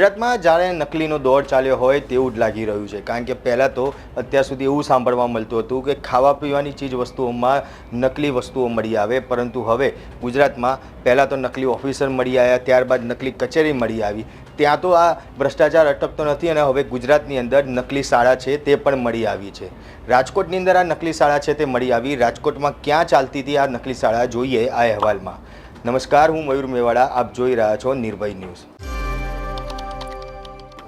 ગુજરાતમાં જાણે નકલીનો દોર ચાલ્યો હોય તેવું જ લાગી રહ્યું છે. કારણ કે પહેલાં તો અત્યાર સુધી એવું સાંભળવા મળતું હતું કે ખાવા પીવાની ચીજ વસ્તુઓમાં નકલી વસ્તુઓ મળી આવે. પરંતુ હવે ગુજરાતમાં પહેલાં તો નકલી ઓફિસર મળી આવ્યા, ત્યારબાદ નકલી કચેરી મળી આવી. ત્યાં તો આ ભ્રષ્ટાચાર અટકતો નથી અને હવે ગુજરાતની અંદર નકલી શાળા છે તે પણ મળી આવી છે. રાજકોટની અંદર આ નકલી શાળા છે તે મળી આવી. રાજકોટમાં ક્યાં ચાલતી હતી આ નકલી શાળા જોઈએ આ અહેવાલમાં. નમસ્કાર, હું મયુર મેવાડા, આપ જોઈ રહ્યા છો નિર્ભય ન્યૂઝ.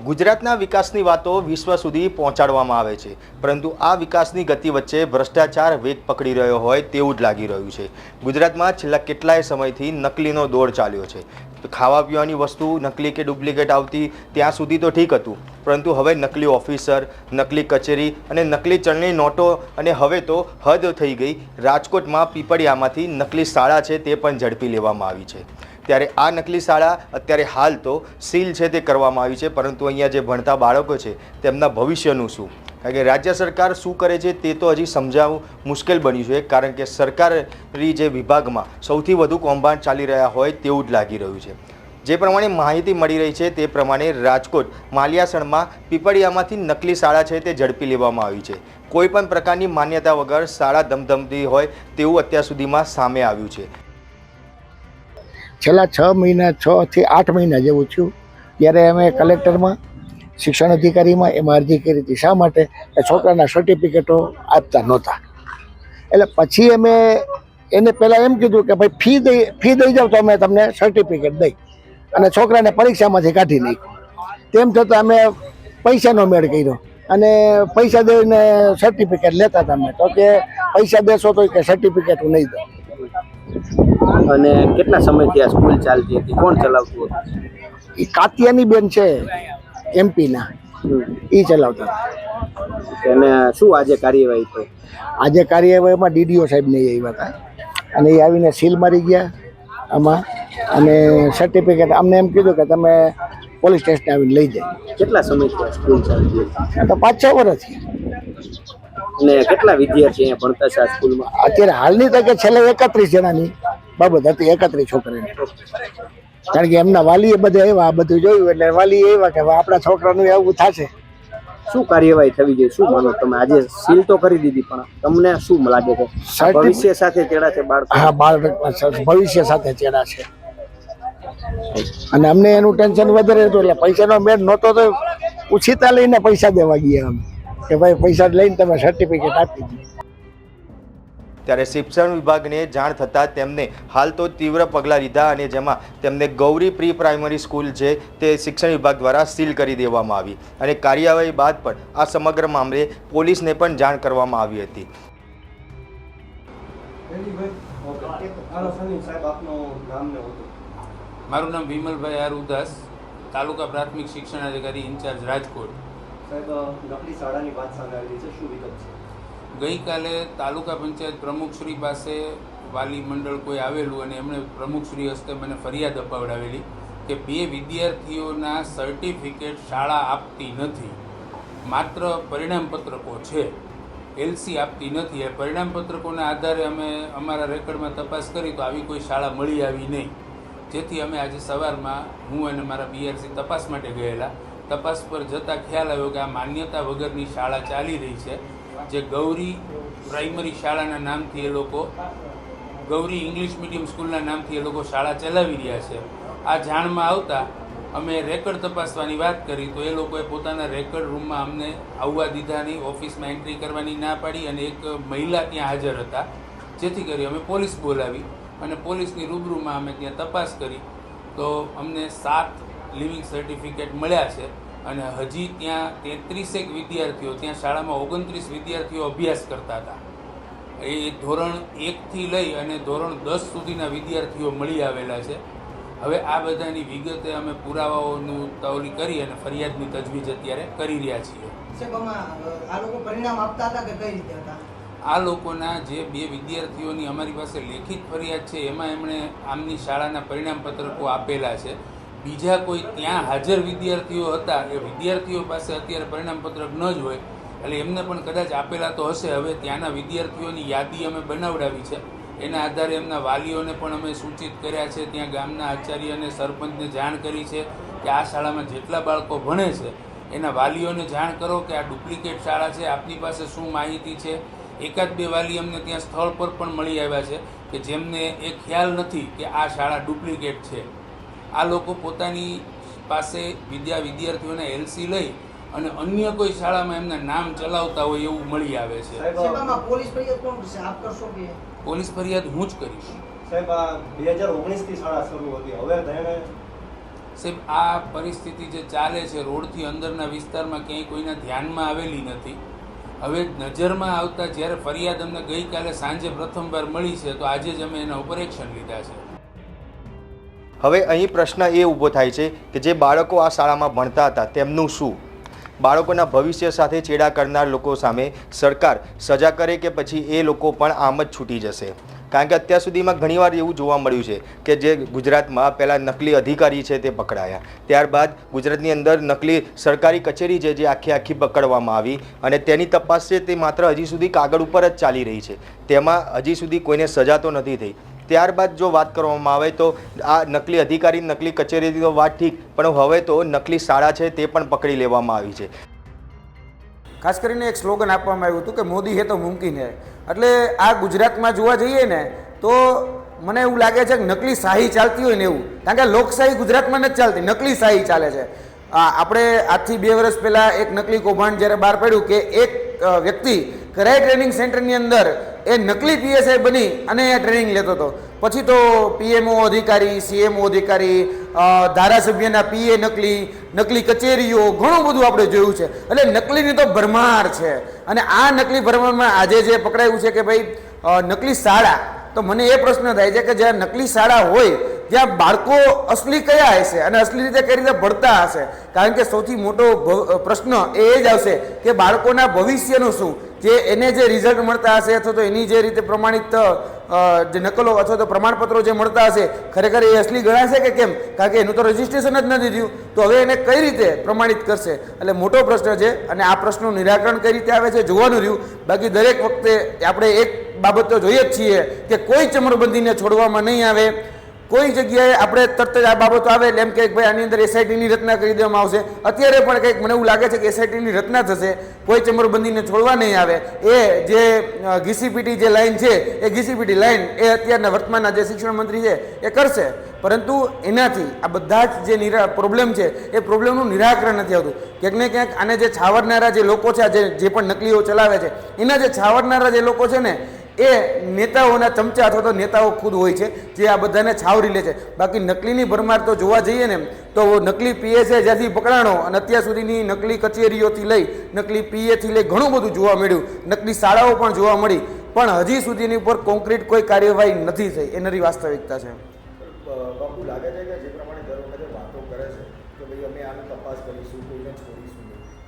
ગુજરાતના વિકાસની વાતો વિશ્વ સુધી પહોંચાડવામાં આવે છે. પરંતુ આ વિકાસની ગતિ વચ્ચે ભ્રષ્ટાચાર વેગ પકડી રહ્યો હોય તેવું જ લાગી રહ્યું છે. ગુજરાતમાં છેલ્લા કેટલાય સમયથી નકલીનો દોર ચાલ્યો છે. ખાવા પીવાની વસ્તુ નકલી કે ડુપ્લિકેટ આવતી ત્યાં સુધી તો ઠીક હતું. પરંતુ હવે નકલી ઓફિસર, નકલી કચેરી અને નકલી ચલણી નોટો અને હવે તો હદ થઈ ગઈ. રાજકોટમાં પીપળિયામાંથી નકલી શાળા છે તે પણ ઝડપી લેવામાં આવી છે. ત્યારે આ નકલી શાળા અત્યારે હાલ તો સીલ છે તે કરવામાં આવી છે, પરંતુ અહીંયા જે ભણતા બાળકો છે, તેમના ભવિષ્યનું શું? કારણ કે રાજ્ય સરકાર શું કરે છે તે તો હજી સમજાવવું મુશ્કેલ બન્યું છે, કારણ કે સરકારી જે વિભાગમાં સૌથી વધુ કૌભાંડ ચાલી રહ્યા હોય તેવું જ લાગી રહ્યું છે. જે પ્રમાણે માહિતી મળી રહી છે તે પ્રમાણે રાજકોટ માલિયાસણમાં પીપળિયામાંથી નકલી શાળા છે તે ઝડપી લેવામાં આવી છે. કોઈપણ પ્રકારની માન્યતા વગર શાળા ધમધમતી હોય તેવું અત્યાર સુધીમાં સામે આવ્યું છે. છેલ્લા છ મહિના, છ થી આઠ મહિના જેવું થયું, ત્યારે અમે કલેક્ટરમાં, શિક્ષણ અધિકારીમાં એમાં અરજી કરી હતી. શા માટે? કે છોકરાના સર્ટિફિકેટો આપતા નહોતા. એટલે પછી અમે એને પહેલાં એમ કીધું કે ભાઈ ફી દઈ ફી દઈ જાઓ તો અમે તમને સર્ટિફિકેટ દઈ. અને છોકરાને પરીક્ષામાંથી કાઢી નાખ્યું. તેમ છતાં અમે પૈસાનો મેળ કર્યો. અને પૈસા દઈને સર્ટિફિકેટ લેતા હતા અમે. તો કે પૈસા દેશો તો કે સર્ટિફિકેટ હું નહીં દઉં. અને કેટલા સમયથી આ સ્કૂલ ચાલતી હતી? કોણ ચલાવતું હતું? એ કાતિયાની બેન છે એમપીના. એ ચલાવતા. અને શું આજે કાર્યવાહી થઈ? આજે કાર્યવાહીમાં ડીડીઓ સાહેબ ને આવ્યા હતા. અને એ આવીને સીલ મારી ગયા આમાં. અને સર્ટિફિકેટ અમને એમ કીધું કે તમે પોલીસ સ્ટેશન આવીને લઈ જાય કેટલા સમયથી સ્કૂલ ચાલતી હતી? તો પાંચ છ વર્ષથી અને કેટલા વિદ્યાર્થી અહીંયા ભણતા છે આ સ્કૂલમાં? અત્યારે હાલની તકે છેલ્લે એકત્રીસ જણાની બાબત હતી એકત્રીસ છોકરીની. કારણ કે એમના વાલીએ બધે આવ્યા આ બધું જોયું એટલે વાલી એવા કે આપણા છોકરાનું એવું થશે. શું કાર્યવાહી થવી જોઈએ? શું માનો તમે? આજે સીલ તો કરી દીધી પણ તમને શું લાગે છે? ભવિષ્ય સાથે ચેડા છે બાળકો? હા બાળક ભવિષ્ય સાથે ચેડા છે. અને અમને એનું ટેન્શન વધારે હતું એટલે પૈસાનો મેળ નહોતો તો ઉછીતા લઈને પૈસા દેવા ગયા અમે. કે ભાઈ પૈસા લઈને તમે સર્ટિફિકેટ આપી દીધું ત્યારે શિક્ષણ વિભાગને જાણ થતાં તેમને હાલ તો તીવ્ર પગલાં લીધા અને જેમાં તેમને ગૌરી પ્રી પ્રાઇમરી સ્કૂલ છે તે શિક્ષણ વિભાગ દ્વારા સીલ કરી દેવામાં આવી અને કાર્યવાહી બાદ પણ આ સમગ્ર મામલે પોલીસને પણ જાણ કરવામાં આવી હતી. મારું નામ વિમલભાઈ આર ઉદાસ તાલુકા પ્રાથમિક શિક્ષણ અધિકારી ઇન્ચાર્જ રાજકોટ. નકલી શાળાની વાત સામે છે. ગઈકાલે તાલુકા પંચાયત પ્રમુખશ્રી પાસે વાલી મંડળ કોઈ આવેલું અને એમણે પ્રમુખશ્રી હસ્તે મને ફરિયાદ અપાવડાવેલી કે બે વિદ્યાર્થીઓના સર્ટિફિકેટ શાળા આપતી નથી. માત્ર પરિણામપત્રકો છે. એલસી આપતી નથી. એ પરિણામપત્રકોના આધારે અમે અમારા રેકર્ડમાં તપાસ કરી તો આવી કોઈ શાળા મળી આવી નહીં. જેથી અમે આજે સવારમાં હું અને મારા બીઆરસી તપાસ માટે ગયેલા. તપાસ પર જતાં ખ્યાલ આવ્યો કે આ માન્યતા વગરની શાળા ચાલી રહી છે, જે ગૌરી પ્રાઇમરી શાળાના નામથી એ લોકો, ગૌરી ઇંગ્લિશ મીડિયમ સ્કૂલના નામથી એ લોકો શાળા ચલાવી રહ્યા છે. આ જાણમાં આવતા અમે રેકર્ડ તપાસવાની વાત કરી તો એ લોકોએ પોતાના રેકર્ડ રૂમમાં અમને આવવા દીધા નહીં, ઓફિસમાં એન્ટ્રી કરવાની ના પાડી અને એક મહિલા ત્યાં હાજર હતા, જેથી કરી અમે પોલીસ બોલાવી અને પોલીસની રૂબરૂમાં અમે ત્યાં તપાસ કરી. તો અમને સાત લિવિંગ સર્ટિફિકેટ મળ્યા છે. અને હજી ત્યાં તેત્રીસેક વિદ્યાર્થીઓ ત્યાં શાળામાં ઓગણત્રીસ વિદ્યાર્થીઓ અભ્યાસ કરતા હતા. એ ધોરણ એકથી લઈ અને ધોરણ દસ સુધીના વિદ્યાર્થીઓ મળી આવેલા છે. હવે આ બધાની વિગતે અમે પુરાવાઓનું તવલી કરી અને ફરિયાદની તજવીજ અત્યારે કરી રહ્યા છીએ. આ પરિણામ આપતા હતા કે કઈ રીતે હતા? આ લોકોના જે બે વિદ્યાર્થીઓની અમારી પાસે લેખિત ફરિયાદ છે એમાં એમણે આમની શાળાના પરિણામપત્રકો આપેલા છે. બીજા કોઈ ત્યાં હાજર વિદ્યાર્થીઓ હતા, એ વિદ્યાર્થીઓ પાસે અત્યારે પરિણામપત્રક ન જ હોય, એટલે એમને પણ કદાચ આપેલા તો હશે. હવે ત્યાંના વિદ્યાર્થીઓની યાદી અમે બનાવડાવી છે. એના આધારે એમના વાલીઓને પણ અમે સૂચિત કર્યા છે. ત્યાં ગામના આચાર્ય અને સરપંચને જાણ કરી છે કે આ શાળામાં જેટલા બાળકો ભણે છે, એના વાલીઓને જાણ કરો કે આ ડુપ્લિકેટ શાળા છે. આપની પાસે શું માહિતી છે? એકાદ બે વાલી અમને ત્યાં સ્થળ પર પણ મળી આવ્યા છે કે જેમને એ ખ્યાલ નથી કે આ શાળા ડુપ્લિકેટ છે. આ લોકો પોતાની પાસે વિદ્યા વિદ્યાર્થીઓને એલસી લઈ અને અન્ય કોઈ શાળામાં એમના નામ ચલાવતા હોય એવું મળી આવે છે. પોલીસ ફરિયાદ કોણ કરશે? આપ કરશો કે? પોલીસ ફરિયાદ હું જ કરીશ. સાહેબ આ બે હજાર ઓગણીસથી શાળા શરૂ હતી. હવે તેને સાહેબ આ પરિસ્થિતિ જે ચાલે છે રોડથી અંદરના વિસ્તારમાં ક્યાંય કોઈના ધ્યાનમાં આવેલી નથી. હવે નજરમાં આવતા જ્યારે ફરિયાદ અમને ગઈકાલે સાંજે પ્રથમવાર મળી છે તો આજે જ અમે એના ઉપર એક્શન લીધા છે. હવે અહીં પ્રશ્ન એ ઊભો થાય છે કે જે બાળકો આ શાળામાં ભણતા હતા, તેમનું શું? બાળકોના ભવિષ્ય સાથે ચેડા કરનાર લોકો સામે સરકાર સજા કરે કે પછી એ લોકો પણ આમ જ છૂટી જશે? કારણ કે અત્યાર સુધીમાં ઘણીવાર એવું જોવા મળ્યું છે કે જે ગુજરાતમાં પહેલાં નકલી અધિકારી છે તે પકડાયા. ત્યારબાદ ગુજરાતની અંદર નકલી સરકારી કચેરી છે જે આખી આખી પકડવામાં આવી અને તેની તપાસ છે તે માત્ર હજી સુધી કાગળ ઉપર જ ચાલી રહી છે. તેમાં હજી સુધી કોઈને સજા તો નથી થઈ. ત્યારબાદ જો વાત કરવામાં આવે તો આ નકલી અધિકારી, નકલી કચેરીની વાત ઠીક, પણ હવે તો નકલી શાળા છે તે પણ પકડી લેવામાં આવી છે. ખાસ કરીને એક સ્લોગન આપવામાં આવ્યું હતું કે મોદી હે તો મુમકિન હે. એટલે આ ગુજરાતમાં જોવા જઈએ ને, તો મને એવું લાગે છે કે નકલી શાહી ચાલતી હોય ને એવું. કારણ કે લોકશાહી ગુજરાતમાં નથી ચાલતી, નકલી શાહી ચાલે છે. આપણે આજથી બે વર્ષ પહેલાં એક નકલી કૌભાંડ જ્યારે બહાર પડ્યું કે એક વ્યક્તિ કરાઈ ટ્રેનિંગ સેન્ટરની અંદર એ નકલી પીએસઆઈ બની અને એ ટ્રેનિંગ લેતો હતો. પછી તો પીએમઓ અધિકારી, સીએમઓ અધિકારી ધારાસભ્યના પીએ નકલી નકલી કચેરીઓ, ઘણું બધું આપણે જોયું છે. એટલે નકલીની તો ભરમાર છે. અને આ નકલી ભરમારમાં આજે જે પકડાયું છે કે ભાઈ નકલી શાળા, તો મને એ પ્રશ્ન થાય છે કે જ્યાં નકલી શાળા હોય, ત્યાં બાળકો અસલી કયા હશે અને અસલી રીતે કઈ રીતે ભણતા હશે? કારણ કે સૌથી મોટો પ્રશ્ન એ જ આવશે કે બાળકોના ભવિષ્યનું શું? જે એને જે રિઝલ્ટ મળતા હશે અથવા તો એની જે રીતે પ્રમાણિત જે નકલો અથવા તો પ્રમાણપત્રો જે મળતા હશે, ખરેખર એ અસલી ગણાશે કે કેમ? કારણ કે એનું તો રજિસ્ટ્રેશન જ નથી થયું. તો હવે એને કઈ રીતે પ્રમાણિત કરશે? એટલે મોટો પ્રશ્ન છે અને આ પ્રશ્નનું નિરાકરણ કઈ રીતે આવે છે જોવાનું રહ્યું. બાકી દરેક વખતે આપણે એક બાબત તો જોઈએ જ છીએ કે કોઈ ચમરબંધીને છોડવામાં નહીં આવે. કોઈ જગ્યાએ આપણે તરત જ આ બાબતો આવે એટલે એમ કે ભાઈ આની અંદર એસઆઈટીની રચના કરી દેવામાં આવશે. અત્યારે પણ કંઈક મને એવું લાગે છે કે એસઆઈટીની રચના થશે, કોઈ ચમરબંધીને છોડવા નહીં આવે. એ જે ઘીસીપીટી જે લાઈન છે, એ ઘીસીપીટી લાઈન એ અત્યારના વર્તમાનના જે શિક્ષણ મંત્રી છે, એ કરશે. પરંતુ એનાથી આ બધા જ જે નિરા પ્રોબ્લેમ છે, એ પ્રોબ્લેમનું નિરાકરણ નથી આવતું. ક્યાંક ને ક્યાંક આને જે છાવરનારા જે લોકો છે જે જે પણ નકલીઓ ચલાવે છે, એના જે છાવરનારા જે લોકો છે ને એ નેતાઓના ચમચા અથવા તો નેતાઓ ખુદ હોય છે, જે આ બધાને છાવરી લે છે. બાકી નકલીની ભરમાર તો જોવા જઈએ ને તો નકલી પીએસએ જ્યાંથી પકડાણો અને અત્યાર સુધીની નકલી કચેરીઓથી લઈ, નકલી પીએથી લઈ ઘણું બધું જોવા મળ્યું. નકલી શાળાઓ પણ જોવા મળી. પણ હજી સુધીની ઉપર કોન્ક્રીટ કોઈ કાર્યવાહી નથી થઈ. એ વાસ્તવિકતા છે.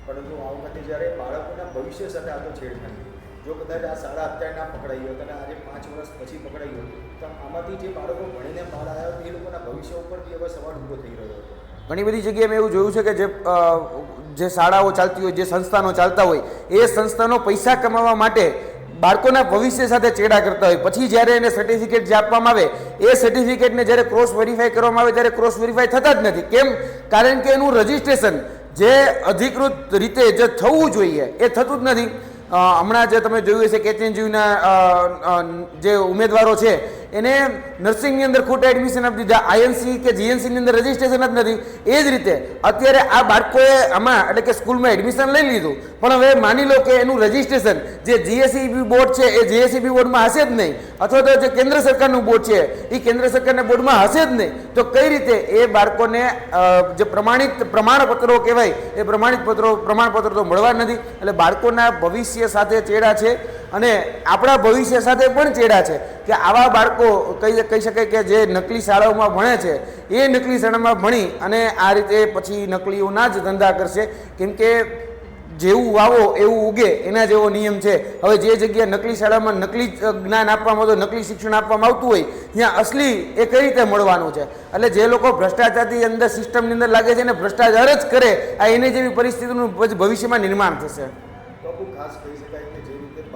પરંતુ આ વખતે જ્યારે બાળકોના ભવિષ્ય સાથે આ તો છેડખાની. જો કદાચ આ શાળા અત્યારે પકડાઈ હોત અને આજે પાંચ વર્ષ પછી પકડાઈ હોત, તો આમાંથી જે બાળકો ભણીને બહાર આવ્યા હતા, એ લોકોના ભવિષ્ય ઉપર બી હવે સવાલ ઊભો થઈ રહ્યો હતો. ઘણી બધી જગ્યાએ મેં એવું જોયું છે કે જે જે શાળાઓ ચાલતી હોય, જે સંસ્થાનો ચાલતા હોય, એ સંસ્થાનો પૈસા કમાવા માટે બાળકોના ભવિષ્ય સાથે ચેડા કરતા હોય. પછી જ્યારે એને સર્ટિફિકેટ જે આપવામાં આવે, એ સર્ટિફિકેટને જ્યારે ક્રોસ વેરીફાઈ કરવામાં આવે, ત્યારે ક્રોસ વેરીફાઈ થતા જ નથી. કેમ? કારણ કે એનું રજિસ્ટ્રેશન જે અધિકૃત રીતે જે થવું જોઈએ, એ થતું જ નથી. હમણાં જે તમે જોયું હશે કેચએનજીયુના જે ઉમેદવારો છે એને નર્સિંગની અંદર ખોટા એડમિશન આપી દીધા આઈએનસી કે જીએનસીની અંદર રજિસ્ટ્રેશન જ નથી. એ જ રીતે અત્યારે આ બાળકોએ આમાં, એટલે કે સ્કૂલમાં એડમિશન લઈ લીધું. પણ હવે માની લો કે એનું રજિસ્ટ્રેશન જે જીએસસીબી બોર્ડ છે, એ જીએસસીબી બોર્ડમાં હશે જ નહીં. અથવા તો જે કેન્દ્ર સરકારનું બોર્ડ છે એ કેન્દ્ર સરકારના બોર્ડમાં હશે જ નહીં. તો કઈ રીતે એ બાળકોને જે પ્રમાણિત પ્રમાણપત્રો કહેવાય, એ પ્રમાણિત પત્રો, પ્રમાણપત્રો તો મળવા નથી. એટલે બાળકોના ભવિષ્ય સાથે ચેડા છે. અને આપણા ભવિષ્ય સાથે પણ ચેડા છે કે આવા બાળકો કહી કહી શકાય કે જે નકલી શાળાઓમાં ભણે છે, એ નકલી શાળામાં ભણી અને આ રીતે પછી નકલીઓના જ ધંધા કરશે. કેમ કે જેવું વાવો એવું ઉગે, એના જેવો નિયમ છે. હવે જે જગ્યાએ નકલી શાળામાં નકલી જ્ઞાન આપવામાં આવતું, નકલી શિક્ષણ આપવામાં આવતું હોય, ત્યાં અસલી એ કઈ રીતે મળવાનું છે? એટલે જે લોકો ભ્રષ્ટાચારથી અંદર સિસ્ટમની અંદર લાગે છે ને ભ્રષ્ટાચાર જ કરે, આ એની જેવી પરિસ્થિતિનું ભવિષ્યમાં નિર્માણ થશે. ખાસ કહી શકાય કે જે રીતે બા-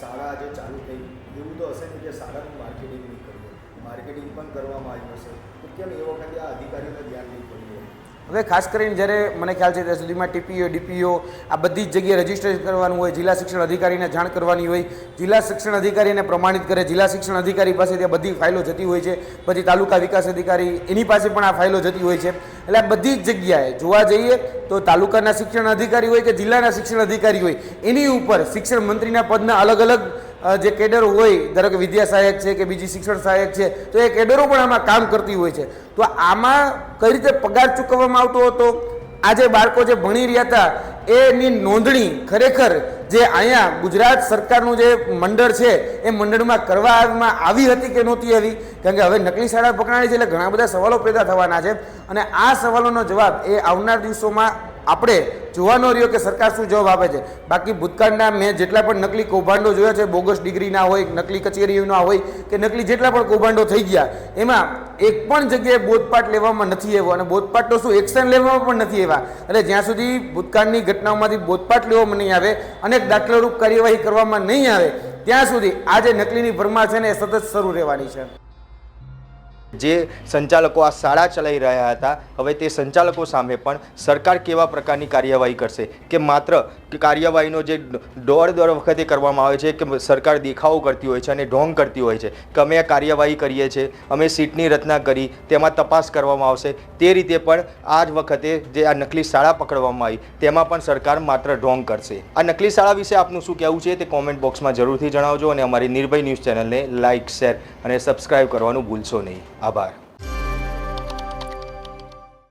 શાળા આજે ચાલુ થઈ. એવું તો હશે ને કે શાળાનું માર્કેટિંગ નહીં કર્યું માર્કેટિંગ પણ કરવામાં આવ્યું હશે. તો કેમ એ વખતે આ અધિકારીઓને ધ્યાન નહીં પડ્યું? હવે ખાસ કરીને જ્યારે મને ખ્યાલ છે ત્યાં સુધીમાં ટીપીઓ, ડીપીઓ, આ બધી જ જગ્યાએ રજીસ્ટ્રેશન કરવાનું હોય, જિલ્લા શિક્ષણ અધિકારીને જાણ કરવાની હોય, જિલ્લા શિક્ષણ અધિકારીને પ્રમાણિત કરે, જિલ્લા શિક્ષણ અધિકારી પાસે ત્યાં બધી ફાઇલો જતી હોય છે, પછી તાલુકા વિકાસ અધિકારી એની પાસે પણ આ ફાઇલો જતી હોય છે. એટલે આ બધી જ જગ્યાએ જોવા જઈએ તો તાલુકાના શિક્ષણ અધિકારી હોય કે જિલ્લાના શિક્ષણ અધિકારી હોય, એની ઉપર શિક્ષણ મંત્રીના પદના અલગ અલગ જે કેડર હોય, ધારો કે વિદ્યા સહાયક છે કે બીજી શિક્ષણ સહાયક છે, તો એ કેડરો પણ આમાં કામ કરતી હોય છે. તો આમાં કઈ રીતે પગાર ચૂકવવામાં આવતો હતો? આજે બાળકો જે ભણી રહ્યા હતા, એની નોંધણી ખરેખર જે અહીંયા ગુજરાત સરકારનું જે મંડળ છે, એ મંડળમાં કરવામાં આવી હતી કે નહોતી આવી? કારણ કે હવે નકલી શાળા પકડાણી છે એટલે ઘણા બધા સવાલો પેદા થવાના છે. અને આ સવાલોનો જવાબ એ આવનાર દિવસોમાં આપણે જોવાનો રહ્યો કે સરકાર શું જવાબ આપે છે. બાકી ભૂતકાળના મેં જેટલા પણ નકલી કૌભાંડો જોયા છે, બોગસ ડિગ્રીના હોય, નકલી કચેરીઓના હોય, કે નકલી જેટલા પણ કૌભાંડો થઈ ગયા, એમાં એક પણ જગ્યાએ બોધપાઠ લેવામાં નથી આવ્યો અને બોધપાઠનો શું એક્શન લેવામાં પણ નથી આવ્યા. એટલે જ્યાં સુધી ભૂતકાળની ઘટનાઓમાંથી બોધપાઠ લેવામાં નહીં આવે અને દાખલારૂપ કાર્યવાહી કરવામાં નહીં આવે, ત્યાં સુધી આ જે નકલીની ભરમાર છે ને એ સતત શરૂ રહેવાની છે. જે સંચાલકો આ શાળા ચલાવી રહ્યા હતા, હવે તે સંચાલકો સામે પણ સરકાર કેવા પ્રકારની કાર્યવાહી કરશે? કે માત્ર કાર્યવાહીનો જે દોડ દર વખતે કરવામાં આવે છે, કે સરકાર દેખાવો કરતી હોય છે અને ઢોંગ કરતી હોય છે? કે અમે આ કાર્યવાહી કરીએ છીએ, અમે સીટની રચના કરી, તેમાં તપાસ કરવામાં આવશે? તે રીતે પણ આ જ વખતે જે આ નકલી શાળા પકડવામાં આવી, તેમાં પણ સરકાર માત્ર ઢોંગ કરશે. આ નકલી શાળા વિશે આપનું શું કહેવું છે તે કોમેન્ટ બોક્સમાં જરૂરથી જણાવજો અને અમારી નિર્ભય ન્યૂઝ ચેનલને લાઇક શેર અને સબસ્ક્રાઈબ કરવાનું ભૂલશો નહીં. આભાર